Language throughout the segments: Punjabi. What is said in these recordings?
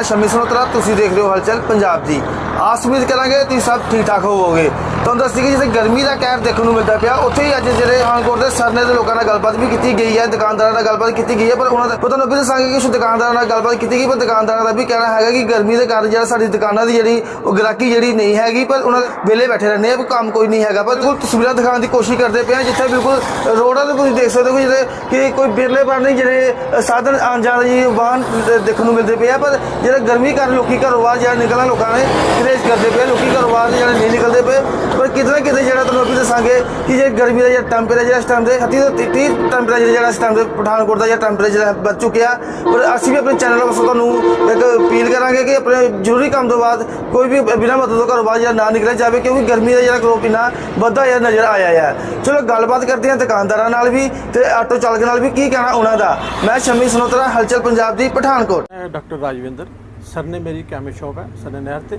ਮੈਂ ਸ਼ਮੀ ਸਨੋਤਰਾ ਤੁਸੀਂ ਦੇਖ ਰਹੇ ਹੋ ਹਲਚਲ ਪੰਜਾਬ ਦੀ। ਆਸ ਉਮੀਦ ਕਰਾਂਗੇ ਤੁਸੀਂ ਸਭ ਠੀਕ ਠਾਕ ਹੋਵੋਗੇ। ਤੁਹਾਨੂੰ ਦੱਸਦੀ ਕਿ ਜਿੱਥੇ ਗਰਮੀ ਦਾ ਕਹਿਰ ਦੇਖਣ ਨੂੰ ਮਿਲਦਾ ਪਿਆ, ਉੱਥੇ ਹੀ ਅੱਜ ਜਿਹੜੇ ਪਠਾਨਕੋਟ ਦੇ ਸਰਨੇ ਦੇ ਲੋਕਾਂ ਨਾਲ ਗੱਲਬਾਤ ਵੀ ਕੀਤੀ ਗਈ ਹੈ, ਦੁਕਾਨਦਾਰਾਂ ਨਾਲ ਗੱਲਬਾਤ ਕੀਤੀ ਗਈ ਹੈ, ਪਰ ਉਹਨਾਂ ਦਾ ਤੁਹਾਨੂੰ ਵੀ ਦੱਸਾਂਗੇ ਕਿ ਕੁਝ ਦੁਕਾਨਦਾਰਾਂ ਨਾਲ ਗੱਲਬਾਤ ਕੀਤੀ ਗਈ, ਪਰ ਦੁਕਾਨਦਾਰਾਂ ਦਾ ਵੀ ਕਹਿਣਾ ਹੈਗਾ ਕਿ ਗਰਮੀ ਦੇ ਕਾਰਨ ਜਿਹੜਾ ਸਾਡੀ ਦੁਕਾਨਾਂ ਦੀ ਜਿਹੜੀ ਉਹ ਗ੍ਰਾਹਕੀ ਜਿਹੜੀ ਨਹੀਂ ਹੈਗੀ, ਪਰ ਉਹਨਾਂ ਦੇ ਵਿਹਲੇ ਬੈਠੇ ਰਹਿੰਦੇ ਆ ਵੀ ਕੰਮ ਕੋਈ ਨਹੀਂ ਹੈਗਾ। ਪਰ ਬਿਲਕੁਲ ਤਸਵੀਰਾਂ ਦਿਖਾਉਣ ਦੀ ਕੋਸ਼ਿਸ਼ ਕਰਦੇ ਪਏ ਆ ਜਿੱਥੇ ਬਿਲਕੁਲ ਰੋਡਾਂ ਤੇ ਤੁਸੀਂ ਦੇਖ ਸਕਦੇ ਹੋ ਕਿ ਜਿਹੜੇ ਕਿ ਕੋਈ ਬਿਰਲੇ ਪਰ ਨਹੀਂ ਜਿਹੜੇ ਸਾਧਨ ਆਉਣ ਜਾਣ ਦੀ ਵਾਹਨ ਦੇਖਣ ਨੂੰ ਮਿਲਦੇ ਪਏ ਆ, ਪਰ ਜਿਹੜਾ ਗਰਮੀ ਕਾਰਨ ਲੋਕੀ ਘਰੋਂ ਬਾਹਰ ਜਿਹੜਾ ਨਿਕਲਣਾ ਲੋਕਾਂ ਨੇ ਗਰੇਜ ਕਰਦੇ ਪਏ ਆ, ਲੋਕੀ ਘਰੋਂ ਬਾਹਰ ਜਿਹੜੇ ਨਹੀਂ ਨਿਕਲਦੇ ਪਏ। ਪਰ ਕਿਤੇ ਨਾ ਕਿਤੇ ਜਿਹੜਾ ਤੁਹਾਨੂੰ ਵੀ ਦੱਸਾਂਗੇ ਕਿ ਜੇ ਗਰਮੀ ਦਾ ਜਿਹੜਾ ਟੈਂਪਰੇਚਰ ਇਸ ਟਾਈਮ ਦੇ 30 ਤੋਂ 30 ਟੈਂਪਰੇਚਰ ਜਿਹੜਾ ਇਸ ਟਾਈਮ ਦੇ ਪਠਾਨਕੋਟ ਦਾ ਜਿਹੜਾ ਟੈਂਪਰੇਚਰ ਹੈ ਵੱਧ ਚੁੱਕਿਆ। ਪਰ ਅਸੀਂ ਵੀ ਆਪਣੇ ਚੈਨਲ ਵੱਲੋਂ ਤੁਹਾਨੂੰ ਇੱਕ ਅਪੀਲ ਕਰਾਂਗੇ ਕਿ ਆਪਣੇ ਜ਼ਰੂਰੀ ਕੰਮ ਤੋਂ ਬਾਅਦ ਕੋਈ ਵੀ ਬਿਨਾਂ ਮਤਲਬ ਤੋਂ ਘਰੋਂ ਬਾਹਰ ਜਿਹੜਾ ਨਾ ਨਿਕਲਿਆ ਜਾਵੇ, ਕਿਉਂਕਿ ਗਰਮੀ ਦਾ ਜਿਹੜਾ ਗਰੋਪ ਇੰਨਾ ਵੱਧਾ ਹੋਇਆ ਨਜ਼ਰ ਆਇਆ ਹੈ ਚਲੋ, ਗੱਲਬਾਤ ਕਰਦੇ ਹਾਂ ਦੁਕਾਨਦਾਰਾਂ ਨਾਲ ਵੀ ਤੇ ਆਟੋ ਚਾਲਕ ਨਾਲ ਵੀ ਕੀ ਕਹਿਣਾ ਉਹਨਾਂ ਦਾ। ਮੈਂ ਸ਼ਮੀ ਸਨੋਤਰਾ, ਹਲਚਲ ਪੰਜਾਬ ਦੀ, ਪਠਾਨਕੋਟ। ਮੈਂ ਡਾਕਟਰ ਰਾਜਵਿੰਦਰ, ਸਰ ਨੇ ਮੇਰੀ ਕੈਮੇ ਸ਼ਾਪ ਹੈ ਸਰਨੇ ਨਹਿਰ ਤੇ।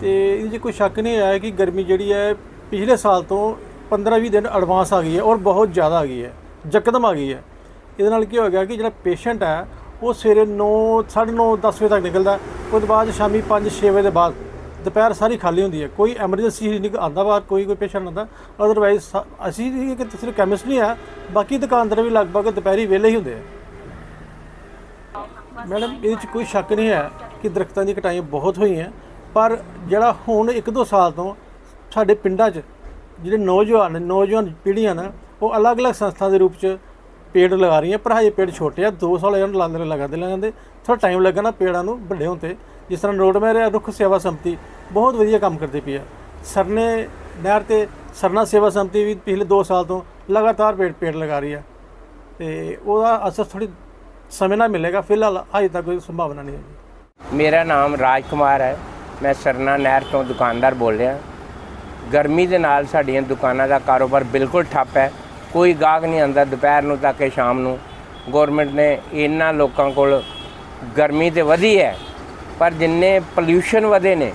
ਤੇ ਇਹਦੇ 'ਚ ਕੋਈ ਸ਼ੱਕ ਨਹੀਂ ਆਇਆ ਕਿ ਗਰਮੀ ਜਿਹੜੀ ਹੈ, ਪਿਛਲੇ ਸਾਲ ਤੋਂ 15-20 ਦਿਨ ਐਡਵਾਂਸ ਆ ਗਈ ਹੈ ਔਰ ਬਹੁਤ ਜ਼ਿਆਦਾ ਆ ਗਈ ਹੈ, ਜਕਦਮ ਆ ਗਈ ਹੈ। ਇਹਦੇ ਨਾਲ ਕੀ ਹੋ ਗਿਆ ਕਿ ਜਿਹੜਾ ਪੇਸ਼ੈਂਟ ਹੈ ਉਹ ਸਵੇਰੇ 9 9:30 10 ਵਜੇ ਤੱਕ ਨਿਕਲਦਾ ਉਸ ਤੋਂ ਬਾਅਦ ਸ਼ਾਮੀ 5-6 ਵਜੇ ਦੇ ਬਾਅਦ ਦੁਪਹਿਰ ਸਾਰੀ ਖਾਲੀ ਹੁੰਦੀ ਹੈ। ਕੋਈ ਐਮਰਜੈਂਸੀ ਨਹੀਂ ਆਉਂਦਾ ਬਾਹਰ ਕੋਈ ਕੋਈ ਪੇਸ਼ੈਂਟ ਆਉਂਦਾ ਅਦਰਵਾਈਜ਼ ਅਸੀਂ ਵੀ ਕਿ ਸਿਰਫ ਕੈਮਿਸਟ ਨਹੀਂ ਆ ਬਾਕੀ ਦੁਕਾਨਦਾਰ ਵੀ ਲਗਭਗ ਦੁਪਹਿਰੀ ਵਿਹਲੇ ਹੀ ਹੁੰਦੇ ਆ। ਮੈਡਮ ਇਹਦੇ 'ਚ ਕੋਈ ਸ਼ੱਕ ਨਹੀਂ ਹੈ ਕਿ ਦਰਖਤਾਂ ਦੀ ਕਟਾਈਆਂ ਬਹੁਤ ਹੋਈਆਂ ਪਰ ਜਿਹੜਾ ਹੁਣ ਇੱਕ ਦੋ ਸਾਲ ਤੋਂ ਸਾਡੇ ਪਿੰਡਾਂ 'ਚ ਜਿਹੜੇ ਨੌਜਵਾਨ ਨੇ, ਨੌਜਵਾਨ ਪੀੜ੍ਹੀਆਂ ਨੇ ਉਹ ਅਲੱਗ-ਅਲੱਗ ਸੰਸਥਾ ਦੇ ਰੂਪ 'ਚ ਪੇੜ ਲਗਾ ਰਹੀ ਹੈ ਪਰ ਹਜੇ ਪੇੜ ਛੋਟੇ ਆ 2 ਸਾਲ ਇਹਨਾਂ ਨੂੰ ਲਾਉਂਦੇ ਲਗਾਉਂਦੇ ਲਗਾਉਂਦੇ ਥੋੜਾ ਟਾਈਮ ਲੱਗਣਾ ਪੇੜਾਂ ਨੂੰ ਵੱਡੇ ਹੋਣ ਤੇ। ਜਿਸ ਤਰ੍ਹਾਂ ਰੋਡ ਮੇਰੇ ਰੁੱਖ ਸੇਵਾ ਸੰਮਤੀ, ਬਹੁਤ ਵਧੀਆ ਕੰਮ ਕਰਦੀ ਪਈ ਆ। ਸਰਨੇ ਨਹਿਰ ਤੇ ਸਰਨਾ ਸੇਵਾ ਸੰਮਤੀ ਵੀ ਪਿਛਲੇ 2 ਸਾਲ ਤੋਂ ਲਗਾਤਾਰ ਪੇੜ ਪੇੜ ਲਗਾ ਰਹੀ ਹੈ ਤੇ ਉਹਦਾ ਅਸਰ ਥੋੜੀ ਸਮੇਂ ਨਾਲ ਮਿਲੇਗਾ, ਫਿਲਹਾਲ ਅਜੇ ਤੱਕ ਕੋਈ ਸੰਭਾਵਨਾ ਨਹੀਂ ਹੈ ਮੇਰਾ ਨਾਮ ਰਾਜ ਕੁਮਾਰ ਹੈ। ਮੈਂ ਸਰਨਾ ਨਹਿਰ ਤੋਂ ਦੁਕਾਨਦਾਰ ਬੋਲ ਰਿਹਾ। ਗਰਮੀ ਦੇ ਨਾਲ ਸਾਡੀਆਂ ਦੁਕਾਨਾਂ ਦਾ ਕਾਰੋਬਾਰ ਬਿਲਕੁਲ ਠੱਪ ਹੈ। ਕੋਈ ਗਾਹਕ ਨਹੀਂ ਆਉਂਦਾ ਦੁਪਹਿਰ ਨੂੰ ਤੱਕ ਕਿ ਸ਼ਾਮ ਨੂੰ। ਗਵਰਨਮੈਂਟ ਨੇ ਇਹਨਾਂ ਲੋਕਾਂ ਕੋਲ ਗਰਮੀ ਤੇ ਵਧੀ ਹੈ, ਪਰ ਜਿੰਨੇ ਪੋਲਿਊਸ਼ਨ ਵਧੇ ਨੇ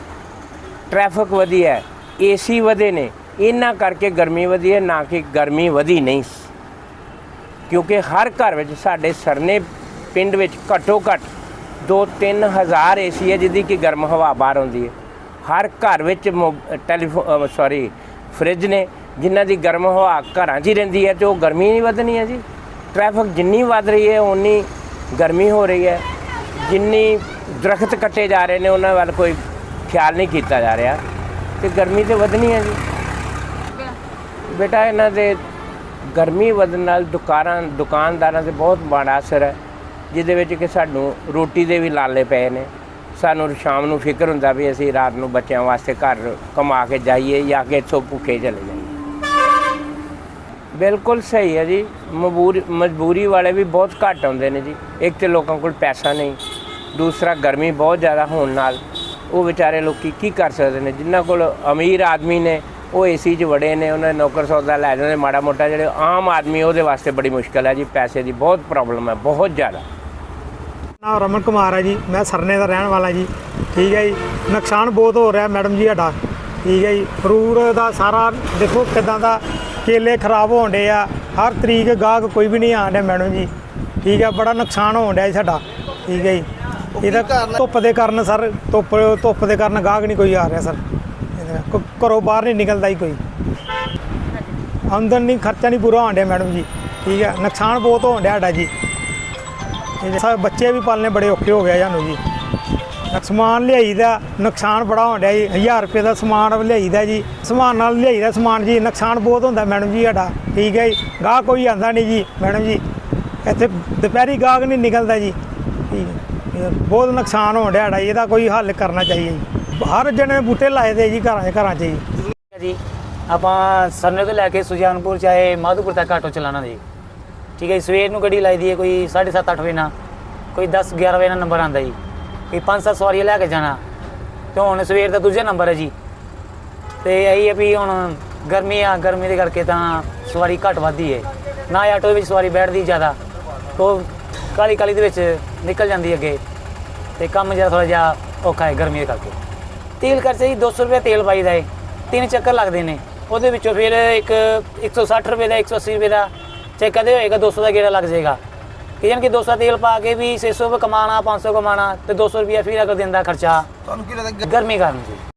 ਟ੍ਰੈਫਿਕ ਵਧੀ ਹੈ ਏਸੀ ਵਧੇ ਨੇ, ਇਹਨਾਂ ਕਰਕੇ ਗਰਮੀ ਵਧੀ ਹੈ, ਨਾ ਕਿ ਗਰਮੀ ਵਧੀ ਨਹੀਂ। ਕਿਉਂਕਿ ਹਰ ਘਰ ਵਿੱਚ ਸਾਡੇ ਸਰਨੇ ਪਿੰਡ ਵਿੱਚ ਘੱਟੋ ਘੱਟ 2-3 ਹਜ਼ਾਰ ਏਸੀ ਹੈ, ਜਿਹਦੀ ਕਿ ਗਰਮ ਹਵਾ ਬਾਹਰ ਆਉਂਦੀ ਹੈ। ਹਰ ਘਰ ਵਿੱਚ ਟੈਲੀਫੋਨ ਸੌਰੀ ਫ੍ਰਿਜ ਨੇ ਜਿਨ੍ਹਾਂ ਦੀ ਗਰਮ ਹਵਾ ਘਰਾਂ 'ਚ ਹੀ ਰਹਿੰਦੀ ਹੈ ਤੇ ਉਹ ਗਰਮੀ ਨਹੀਂ ਵਧਣੀ ਹੈ ਜੀ। ਟ੍ਰੈਫਿਕ ਜਿੰਨੀ ਵੱਧ ਰਹੀ ਹੈ ਉਨੀ ਗਰਮੀ ਹੋ ਰਹੀ ਹੈ। ਜਿੰਨੀ ਦਰਖਤ ਕੱਟੇ ਜਾ ਰਹੇ ਨੇ, ਉਹਨਾਂ ਵੱਲ ਕੋਈ ਖਿਆਲ ਨਹੀਂ ਕੀਤਾ ਜਾ ਰਿਹਾ। ਤੇ ਗਰਮੀ ਤੇ ਵਧਣੀ ਹੈ ਜੀ। ਬੇਟਾ, ਇਹਨਾਂ ਦੇ ਗਰਮੀ ਵਧਣ ਨਾਲ ਦੁਕਾਨਾਂ, ਦੁਕਾਨਦਾਰਾਂ ਤੇ ਬਹੁਤ ਮਾੜਾ ਅਸਰ ਹੈ, ਜਿਹਦੇ ਵਿੱਚ ਕਿ ਸਾਨੂੰ ਰੋਟੀ ਦੇ ਵੀ ਲਾਲੇ ਪਏ ਨੇ। ਸਾਨੂੰ ਸ਼ਾਮ ਨੂੰ ਫਿਕਰ ਹੁੰਦਾ ਵੀ ਅਸੀਂ ਰਾਤ ਨੂੰ ਬੱਚਿਆਂ ਵਾਸਤੇ ਘਰ ਕਮਾ ਕੇ ਜਾਈਏ ਜਾਂ ਕਿ ਇੱਥੋਂ ਭੁੱਖੇ ਚਲੇ ਬਿਲਕੁਲ ਸਹੀ ਹੈ ਜੀ। ਮਜਬੂਰੀ ਮਜਬੂਰੀ ਵਾਲੇ ਵੀ ਬਹੁਤ ਘੱਟ ਆਉਂਦੇ ਨੇ ਜੀ। ਇੱਕ ਤੇ ਲੋਕਾਂ ਕੋਲ ਪੈਸਾ ਨਹੀਂ, ਦੂਸਰਾ ਗਰਮੀ ਬਹੁਤ ਜ਼ਿਆਦਾ ਹੋਣ ਨਾਲ ਉਹ ਵਿਚਾਰੇ ਲੋਕੀ ਕੀ ਕਰ ਸਕਦੇ ਨੇ? ਜਿਨ੍ਹਾਂ ਕੋਲ ਅਮੀਰ ਆਦਮੀ ਨੇ, ਉਹ ਏਸੀ 'ਚ ਵੜੇ ਨੇ, ਉਹਨਾਂ ਨੌਕਰ ਸੌਦਾ ਲੈ ਜਾਂਦੇ ਮਾੜਾ ਮੋਟਾ ਜਿਹੜੇ ਆਮ ਆਦਮੀ, ਉਹਦੇ ਵਾਸਤੇ ਬੜੀ ਮੁਸ਼ਕਲ ਹੈ ਜੀ। ਪੈਸੇ ਦੀ ਬਹੁਤ ਪ੍ਰੋਬਲਮ ਹੈ, ਬਹੁਤ ਜ਼ਿਆਦਾ। ਨਾਮ ਰਮਨ ਕੁਮਾਰ ਹੈ ਜੀ। ਮੈਂ ਸਰਨੇ ਦਾ ਰਹਿਣ ਵਾਲਾ ਜੀ। ਠੀਕ ਹੈ ਜੀ। ਨੁਕਸਾਨ ਬਹੁਤ ਹੋ ਰਿਹਾ ਮੈਡਮ ਜੀ ਸਾਡਾ। ਠੀਕ ਹੈ ਜੀ। ਫਰੂਟ ਦਾ ਸਾਰਾ ਦੇਖੋ ਕਿਦਾਂ ਦਾ ਕੇਲੇ ਖਰਾਬ ਹੋਣ ਡੇ ਆ। ਹਰ ਤਰੀਕ ਗਾਹਕ ਕੋਈ ਵੀ ਨਹੀਂ ਡਿਆ ਮੈਡਮ ਜੀ। ਠੀਕ ਹੈ ਬੜਾ ਨੁਕਸਾਨ ਹੋਣ ਡਿਆ ਸਾਡਾ। ਠੀਕ ਹੈ ਜੀ। ਇਹਦਾ ਧੁੱਪ ਦੇ ਕਾਰਨ ਸਰ ਧੁੱਪ ਧੁੱਪ ਦੇ ਕਾਰਨ ਗਾਹਕ ਨਹੀਂ ਕੋਈ ਆ ਰਿਹਾ ਸਰ। ਘਰੋਂ ਬਾਹਰ ਨਹੀਂ ਨਿਕਲਦਾ ਹੀ ਕੋਈ। ਆਮਦਨ ਨਹੀਂ ਖਰਚਾ ਨਹੀਂ ਪੂਰਾ ਹੋਣ ਡਿਆ ਮੈਡਮ ਜੀ। ਠੀਕ ਹੈ ਨੁਕਸਾਨ ਬਹੁਤ ਹੋਣ ਡਿਆ ਸਾਡਾ ਜੀ। ਇਹ ਸਾਰੇ ਬੱਚੇ ਵੀ ਪਾਲਣੇ ਬੜੇ ਔਖੇ ਹੋ ਗਏ ਸਾਨੂੰ ਜੀ। ਸਮਾਨ ਲਿਆਈਦਾ ਨੁਕਸਾਨ ਬੜਾ ਹੋਣ ਡਿਆ ਜੀ 1000 ਰੁਪਏ ਦਾ ਸਮਾਨ ਲਿਆਈਦਾ ਜੀ। ਸਮਾਨ ਨਾਲ ਲਿਆਈਦਾ ਸਮਾਨ ਜੀ ਨੁਕਸਾਨ ਬਹੁਤ ਹੁੰਦਾ ਮੈਡਮ ਜੀ ਸਾਡਾ ਠੀਕ ਹੈ ਜੀ। ਗਾਹਕ ਕੋਈ ਆਂਦਾ ਨਹੀਂ ਜੀ ਮੈਡਮ ਜੀ ਇੱਥੇ ਦੁਪਹਿਰੀ ਗਾਹਕ ਨਹੀਂ ਨਿਕਲਦਾ ਜੀ। ਠੀਕ ਹੈ ਬਹੁਤ ਨੁਕਸਾਨ ਹੋਣ ਡਿਆ ਸਾਡਾ ਜੀ, ਇਹਦਾ ਕੋਈ ਹੱਲ ਕਰਨਾ ਚਾਹੀਏ ਜੀ। ਹਰ ਜਣੇ ਬੂਟੇ ਲਾਏ ਦੇ ਜੀ ਘਰਾਂ 'ਚ ਘਰਾਂ 'ਚ ਜੀ। ਜੀ ਆਪਾਂ ਸਰਨੇ ਤੋਂ ਲੈ ਕੇ ਸੁਜਾਨਪੁਰ ਚਾਹੇ ਮਾਧੂਪੁਰ ਤੱਕ ਆਟੋ ਚਲਾਣਾ ਜੀ। ਠੀਕ ਹੈ ਜੀ, ਸਵੇਰ ਨੂੰ ਗੱਡੀ ਲਾਈ ਦੀ ਹੈ ਕੋਈ 7:30 8 ਵਜੇ ਨਾਲ ਕੋਈ 10 11 ਵਜੇ ਨਾਲ ਨੰਬਰ ਆਂਦਾ ਜੀ। ਵੀ 5-7 ਸਵਾਰੀਆਂ ਲੈ ਕੇ ਜਾਣਾ। ਤੇ ਹੁਣ ਸਵੇਰ ਦਾ ਦੂਜਾ ਨੰਬਰ ਹੈ ਜੀ। ਤੇ ਇਹੀ ਹੈ ਵੀ ਹੁਣ ਗਰਮੀ ਆ, ਗਰਮੀ ਦੇ ਕਰਕੇ ਤਾਂ ਸਵਾਰੀ ਘੱਟ ਵੱਧਦੀ ਹੈ ਨਾ ਆਟੋ ਦੇ ਵਿੱਚ ਸਵਾਰੀ ਬੈਠਦੀ ਜ਼ਿਆਦਾ। ਉਹ ਕਾਲੀ ਕਾਲੀ ਦੇ ਵਿੱਚ ਨਿਕਲ ਜਾਂਦੀ ਅੱਗੇ। ਤੇ ਕੰਮ ਜਿਹੜਾ ਥੋੜਾ ਜਿਹਾ ਔਖਾ ਹੈ ਗਰਮੀ ਦੇ ਕਰਕੇ। ਤੇਲ ਖਰਚਾ ਜੀ 200 ਰੁਪਏ ਤੇਲ ਪਾਈਦਾ ਹੈ ਤਿੰਨ ਚੱਕਰ ਲੱਗਦੇ ਨੇ। ਉਹਦੇ ਵਿੱਚੋਂ ਫਿਰ ਇੱਕ 160 ਰੁਪਏ ਦਾ 180 ਰੁਪਏ ਦਾ। ਚਾਹੇ ਕਦੇ ਹੋਏਗਾ 200 ਦਾ ਗੇੜਾ ਲੱਗ ਜਾਏਗਾ। ਕਿ ਜਾਨ ਕਿ 200 ਤੇਲ ਪਾ ਕੇ ਵੀ 600 ਕਮਾਣਾ 500 ਕਮਾਣਾ ਤੇ 200 ਰੁਪਿਆ ਫਿਰ ਅਗਰ ਦਿਨ ਦਾ ਖਰਚਾ ਤੁਹਾਨੂੰ ਕੀ ਲੱਗਦਾ ਗਰਮੀ ਕਾਰਨ ਜੀ।